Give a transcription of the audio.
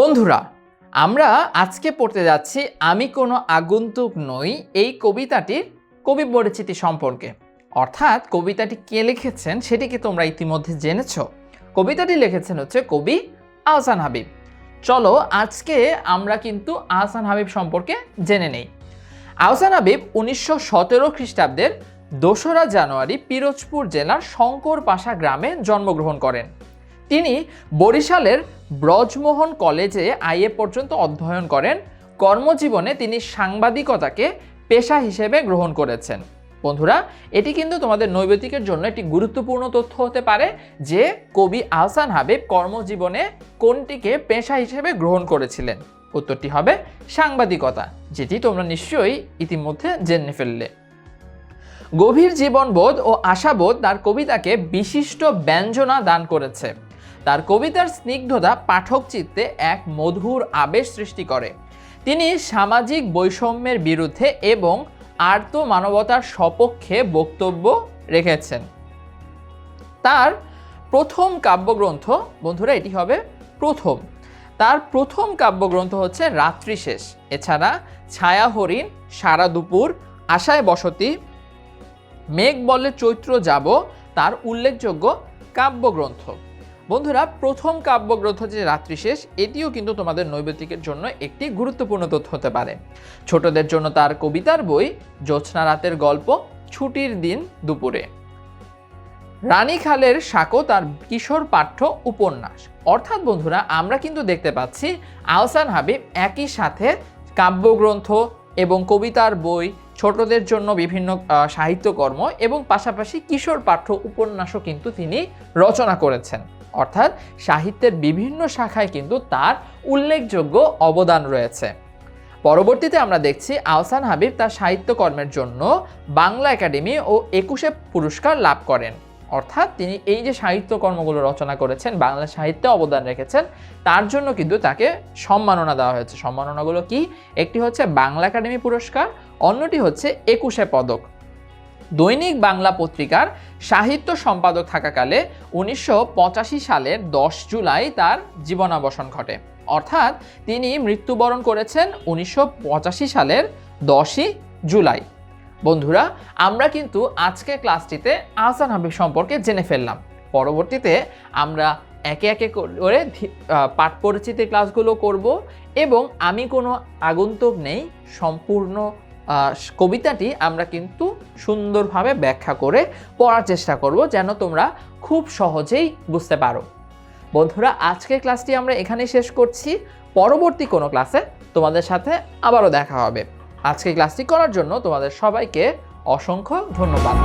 বন্ধুরা, আমরা আজকে পড়তে যাচ্ছি আমি কোনো আগন্তুক নই এই কবিতাটির কবি পরিচিতি সম্পর্কে। অর্থাৎ কবিতাটি কে লিখেছেন সেটি কি তোমরা ইতিমধ্যে জেনেছ? কবিতাটি লিখেছেন হচ্ছে কবি আহসান হাবিব। চলো আজকে আমরা কিন্তু আহসান হাবিব সম্পর্কে জেনে নেই। আহসান হাবিব উনিশশো সতেরো খ্রিস্টাব্দের দোসরা জানুয়ারি পিরোজপুর জেলার শঙ্করপাশা গ্রামে জন্মগ্রহণ করেন। তিনি বরিশালের ব্রজমোহন কলেজে আইএ পর্যন্ত অধ্যয়ন করেন। কর্মজীবনে তিনি সাংবাদিকতাকে পেশা হিসেবে গ্রহণ করেছেন। বন্ধুরা, এটি কিন্তু তোমাদের নৈবেতিকের জন্য একটি গুরুত্বপূর্ণ তথ্য হতে পারে যে কবি আহসান হাবিব কর্মজীবনে কোনটিকে পেশা হিসেবে গ্রহণ করেছিলেন। উত্তরটি হবে সাংবাদিকতা, যেটি তোমরা নিশ্চয়ই ইতিমধ্যে জেনে ফেললে। গভীর জীবনবোধ ও আশাবোধ তার কবিতাকে বিশিষ্ট ব্যঞ্জনা দান করেছে। তার কবিতার স্নিগ্ধতা পাঠক চিত্তে এক মধুর আবেশ সৃষ্টি করে। তিনি সামাজিক বৈষম্যের বিরুদ্ধে এবং আর্ত মানবতার সপক্ষে বক্তব্য রেখেছেন। তার প্রথম কাব্যগ্রন্থ, বন্ধুরা, এটি হবে প্রথম। তার প্রথম কাব্যগ্রন্থ হচ্ছে রাত্রি শেষ। এছাড়া ছায়া হরিণ সারা দুপুর, আশায় বসতি মেঘ বলে চৈত্র যাব, তার উল্লেখযোগ্য কাব্যগ্রন্থ। বন্ধুরা, প্রথম কাব্যগ্রন্থ যে রাত্রিশেষ এটিও কিন্তু তোমাদের নৈবেতিকের জন্য একটি গুরুত্বপূর্ণ তথ্য হতে পারে। ছোটদের জন্য তার কবিতার বই, জ্যোৎস্না রাতের গল্প, ছুটির দিন দুপুরে। রানী খালের সাঁকো তার কিশোর পাঠ্য উপন্যাস। অর্থাৎ বন্ধুরা, আমরা কিন্তু দেখতে পাচ্ছি, আহসান হাবিব একই সাথে কাব্যগ্রন্থ এবং কবিতার বই, ছোটদের জন্য বিভিন্ন সাহিত্যকর্ম এবং পাশাপাশি কিশোর পাঠ্য উপন্যাসও কিন্তু তিনি রচনা করেছেন। অর্থাৎ সাহিত্যের বিভিন্ন শাখায় কিন্তু তার উল্লেখযোগ্য অবদান রয়েছে। পরবর্তীতে আমরা দেখছি আহসান হাবিব তার সাহিত্যকর্মের জন্য বাংলা একাডেমি ও একুশে পুরস্কার লাভ করেন। অর্থাৎ তিনি এই যে সাহিত্যকর্মগুলো রচনা করেছেন, বাংলা সাহিত্যে অবদান রেখেছেন, তার জন্য কিন্তু তাকে সম্মাননা দেওয়া হয়েছে। সম্মাননাগুলো কি? একটি হচ্ছে বাংলা একাডেমি পুরস্কার, অন্যটি হচ্ছে একুশে পদক। দৈনিক বাংলা পত্রিকার সাহিত্য সম্পাদক থাকাকালে উনিশশো পঁচাশি সালের দশ জুলাই তার জীবনাবসান ঘটে। অর্থাৎ তিনি মৃত্যুবরণ করেছেন উনিশশো পঁচাশি সালের দশই জুলাই। বন্ধুরা, আমরা কিন্তু আজকে ক্লাসটিতে আহসান হাবিব সম্পর্কে জেনে ফেললাম। পরবর্তীতে আমরা একে একে করে পাঠ পরিচিতির ক্লাসগুলো করব এবং আমি কোনো আগন্তুক নেই, সম্পূর্ণ কবিতাটি আমরা কিন্তু সুন্দরভাবে ব্যাখ্যা করে পড়ার চেষ্টা করব যেন তোমরা খুব সহজেই বুঝতে পারো। বন্ধুরা আজকের ক্লাসটি আমরা এখানে শেষ করছি। পরবর্তী কোনো ক্লাসে তোমাদের সাথে আবারও দেখা হবে। আজকে ক্লাসটি করার জন্য তোমাদের সবাইকে অসংখ্য ধন্যবাদ।